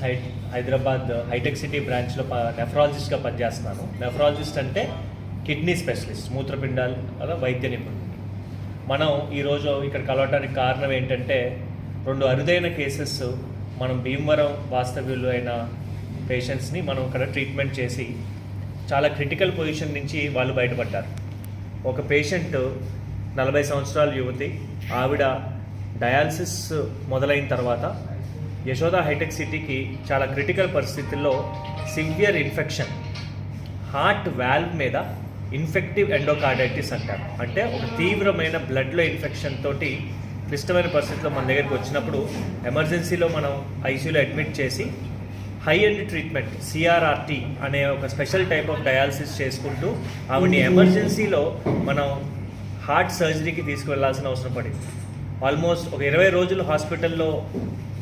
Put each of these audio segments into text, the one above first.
High Hyderabad hitech city బ్రాంచ్లో ప నెఫ్రాలజిస్ట్గా పనిచేస్తున్నాను. నెఫ్రాలజిస్ట్ అంటే కిడ్నీ స్పెషలిస్ట్ మూత్రపిండాల అలా వైద్య నిపుణుడు మనం ఈరోజు ఇక్కడ కలవటానికి కారణం ఏంటంటే రెండు అరుదైన కేసెస్ మనం భీమవరం వాస్తవ్యులు అయిన పేషెంట్స్ని మనం ఇక్కడ ట్రీట్మెంట్ చేసి చాలా క్రిటికల్ పొజిషన్ నుంచి వాళ్ళు బయటపడ్డారు. ఒక పేషెంట్ నలభై సంవత్సరాల యువతి ఆవిడ డయాలసిస్ మొదలైన తర్వాత యశోద హైటెక్ సిటీకి చాలా క్రిటికల్ పరిస్థితుల్లో సివియర్ ఇన్ఫెక్షన్ హార్ట్ వాల్వ్ మీద ఇన్ఫెక్టివ్ ఎండోకార్డైటిస్ అంటారు. అంటే ఒక తీవ్రమైన బ్లడ్లో ఇన్ఫెక్షన్ తోటి క్లిష్టమైన పరిస్థితిలో మన దగ్గరికి వచ్చినప్పుడు ఎమర్జెన్సీలో మనం ఐసీయూలో అడ్మిట్ చేసి హై ఎండ్ ట్రీట్మెంట్ సిఆర్ఆర్టీ అనే ఒక స్పెషల్ టైప్ ఆఫ్ డయాలసిస్ చేసుకుంటూ ఆవిడని ఎమర్జెన్సీలో మనం హార్ట్ సర్జరీకి తీసుకువెళ్ళాల్సిన అవసరం పడింది. ఆల్మోస్ట్ ఒక ఇరవై రోజులు హాస్పిటల్లో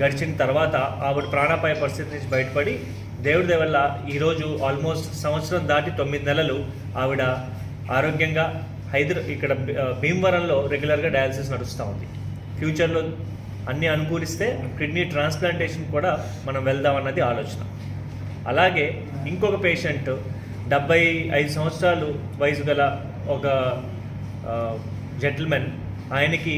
గడిచిన తర్వాత ఆవిడ ప్రాణాపాయ పరిస్థితి నుంచి బయటపడి దేవుడి దేవల్ల ఈరోజు ఆల్మోస్ట్ సంవత్సరం దాటి తొమ్మిది నెలలు ఆవిడ ఆరోగ్యంగా హైదరా ఇక్కడ భీమవరంలో రెగ్యులర్గా డయాలసిస్ నడుస్తూ ఉంది. ఫ్యూచర్లో అన్నీ అనుకూలిస్తే కిడ్నీ ట్రాన్స్ప్లాంటేషన్ కూడా మనం వెళ్దాం అన్నది ఆలోచన. అలాగే ఇంకొక పేషెంట్ డెబ్బై ఐదు సంవత్సరాలు వయసు గల ఒక జెంటిల్మెన్ ఆయనకి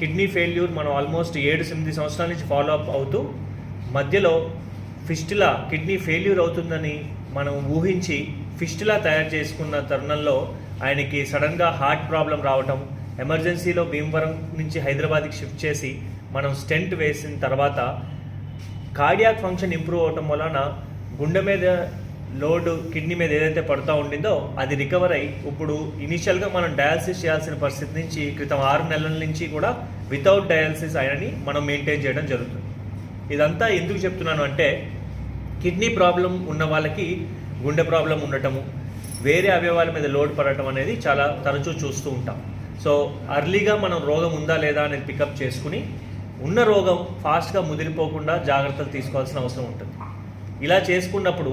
కిడ్నీ ఫెయిల్యూర్ మనం ఆల్మోస్ట్ ఏడు ఎనిమిది సంవత్సరాల నుంచి ఫాలో అప్ అవుతూ మధ్యలో ఫిస్టిలా కిడ్నీ ఫెయిల్యూర్ అవుతుందని మనం ఊహించి ఫిస్టిలా తయారు చేసుకున్న తరుణంలో ఆయనకి సడన్గా హార్ట్ ప్రాబ్లం రావటం ఎమర్జెన్సీలో భీమవరం నుంచి హైదరాబాద్కి షిఫ్ట్ చేసి మనం స్టెంట్ వేసిన తర్వాత కార్డియాక్ ఫంక్షన్ ఇంప్రూవ్ అవటం వలన గుండె మీద లోడ్ కిడ్నీ మీద ఏదైతే పడుతూ ఉండిందో అది రికవర్ అయ్యి ఇప్పుడు ఇనిషియల్గా మనం డయాలసిస్ చేయాల్సిన పరిస్థితి నుంచి క్రితం ఆరు నెలల నుంచి కూడా వితౌట్ డయాలసిస్ ఆయనని మనం మెయింటైన్ చేయడం జరుగుతుంది. ఇదంతా ఎందుకు చెప్తున్నాను అంటే కిడ్నీ ప్రాబ్లం ఉన్న వాళ్ళకి గుండె ప్రాబ్లం ఉండటము వేరే అవయవాల మీద లోడ్ పడటం అనేది చాలా తరచూ చూస్తూ ఉంటాం. సో అర్లీగా మనం రోగం ఉందా లేదా అనేది పికప్ చేసుకుని ఉన్న రోగం ఫాస్ట్గా ముదిరిపోకుండా జాగ్రత్తలు తీసుకోవాల్సిన అవసరం ఉంటుంది. ఇలా చేసుకున్నప్పుడు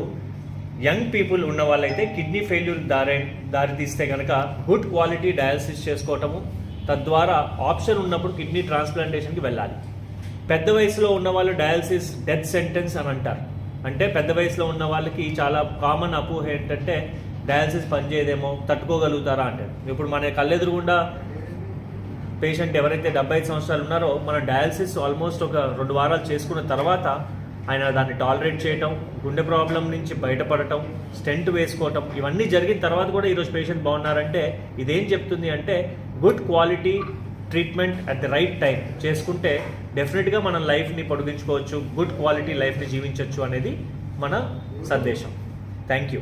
యంగ్ పీపుల్ ఉన్న వాళ్ళైతే కిడ్నీ ఫెయిల్యూర్ దారి దారి తీస్తే కనుక గుడ్ క్వాలిటీ డయాలసిస్ చేసుకోవటము తద్వారా ఆప్షన్ ఉన్నప్పుడు కిడ్నీ ట్రాన్స్ప్లాంటేషన్కి వెళ్ళాలి. పెద్ద వయసులో ఉన్న వాళ్ళు డయాలసిస్ డెత్ సెంటెన్స్ అని అంటారు. అంటే పెద్ద వయసులో ఉన్న వాళ్ళకి చాలా కామన్ అపోహ ఏంటంటే డయాలసిస్ పనిచేయదేమో తట్టుకోగలుగుతారా అంటే ఇప్పుడు మన కళ్ళెదురుగుండా పేషెంట్ ఎవరైతే డెబ్బై ఐదు సంవత్సరాలు ఉన్నారో మన డయాలసిస్ ఆల్మోస్ట్ ఒక రెండు వారాలు చేసుకున్న తర్వాత ఆయన దాన్ని టాలరేట్ చేయటం గుండె ప్రాబ్లం నుంచి బయటపడటం స్టెంట్ వేసుకోవటం ఇవన్నీ జరిగిన తర్వాత కూడా ఈరోజు పేషెంట్ బాగున్నారంటే ఇదేం చెప్తుంది అంటే good quality treatment at the right time చేసుకుంటే డెఫినెట్గా మనం లైఫ్ని పొడిగించుకోవచ్చు గుడ్ క్వాలిటీ లైఫ్ని జీవించవచ్చు అనేది మన సందేశం. Thank you.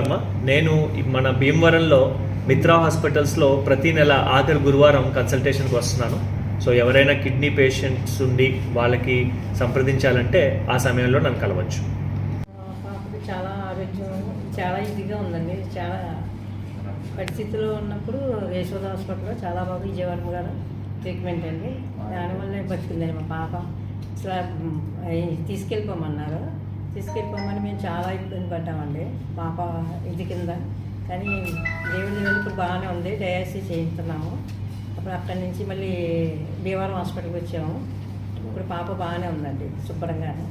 అమ్మా, నేను మన భీమవరంలో మిత్రా హాస్పిటల్స్లో ప్రతి నెల ఆఖరి గురువారం కన్సల్టేషన్కి వస్తున్నాను. సో ఎవరైనా కిడ్నీ పేషెంట్స్ ఉండి వాళ్ళకి సంప్రదించాలంటే ఆ సమయంలో నన్ను కలవచ్చు. పాపకి చాలా ఆరోగ్యం చాలా ఇదిగా ఉందండి. చాలా పరిస్థితిలో ఉన్నప్పుడు యశోద హాస్పిటల్లో చాలా బాగా విజయవాడ గారు ట్రీట్మెంట్ అండి. దానివల్లే బతికిందండి మా పాప. తీసుకెళ్ళిపోమన్నారు. తీసుకెళ్ళిపోమని మేము చాలా ఇబ్బంది పడ్డామండి. పాప ఇది కింద కానీ దేవుడి దేవుడు ఇప్పుడు బాగానే ఉంది. డయాలసిస్ చేయిస్తున్నాము అప్పుడు అక్కడి నుంచి మళ్ళీ భీమవరం హాస్పిటల్కి వచ్చాము. ఇప్పుడు పాప బాగానే ఉందండి శుభ్రంగానే.